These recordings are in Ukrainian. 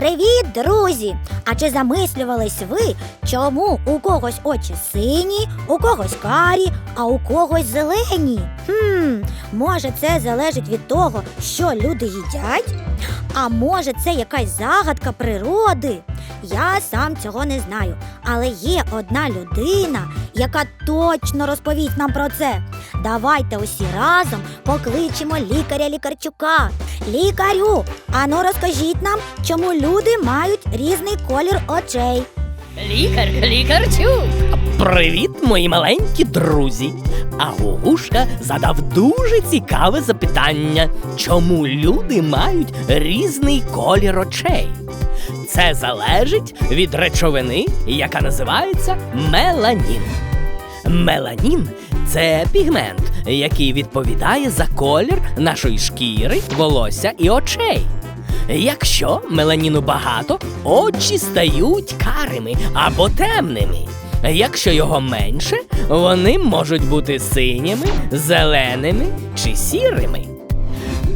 Привіт, друзі! А чи замислювались ви, чому у когось очі сині, у когось карі, а у когось зелені? Хм, може, це залежить від того, що люди їдять? А може, це якась загадка природи? Я сам цього не знаю, але є одна людина, яка точно розповість нам про це. Давайте усі разом покличемо лікаря лікарчука. Лікарю, ану розкажіть нам, чому люди мають різний колір очей. Лікар, лікарчук. Привіт, мої маленькі друзі. А Гугушка задав дуже цікаве запитання, чому люди мають різний колір очей. Це залежить від речовини, яка називається меланін. Меланін це пігмент, який відповідає за колір нашої шкіри, волосся і очей. Якщо меланіну багато, очі стають карими або темними. Якщо його менше, вони можуть бути синіми, зеленими чи сірими.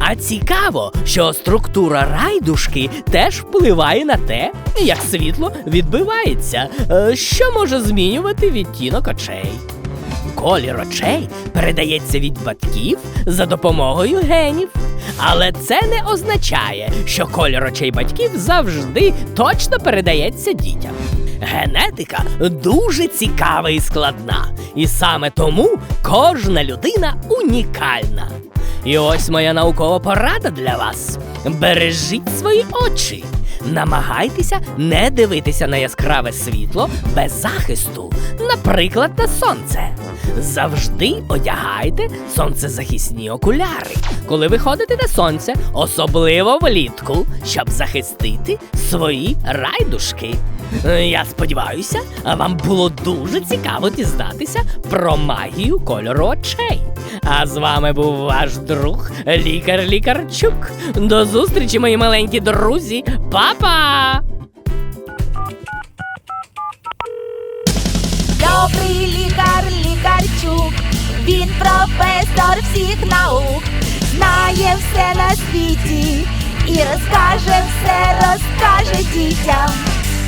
А цікаво, що структура райдушки теж впливає на те, як світло відбивається, е, що може змінювати відтінок очей. Колір очей передається від батьків за допомогою генів. Але це не означає, що колір очей батьків завжди точно передається дітям. Генетика дуже цікава і складна, і саме тому кожна людина унікальна. І ось моя наукова порада для вас: бережіть свої очі. Намагайтеся не дивитися на яскраве світло без захисту, наприклад, на сонце. Завжди одягайте сонцезахисні окуляри, коли виходите на сонце, особливо влітку, щоб захистити свої райдушки. Е, Я сподіваюся, вам було дуже цікаво дізнатися про магію кольору очей. А з вами був ваш друг, лікар Лікарчук. До зустрічі, мої маленькі друзі. Па-па! Добрий лікар, лікарчук, він професор всіх наук, знає все на світі і розкаже все, розкаже дітям.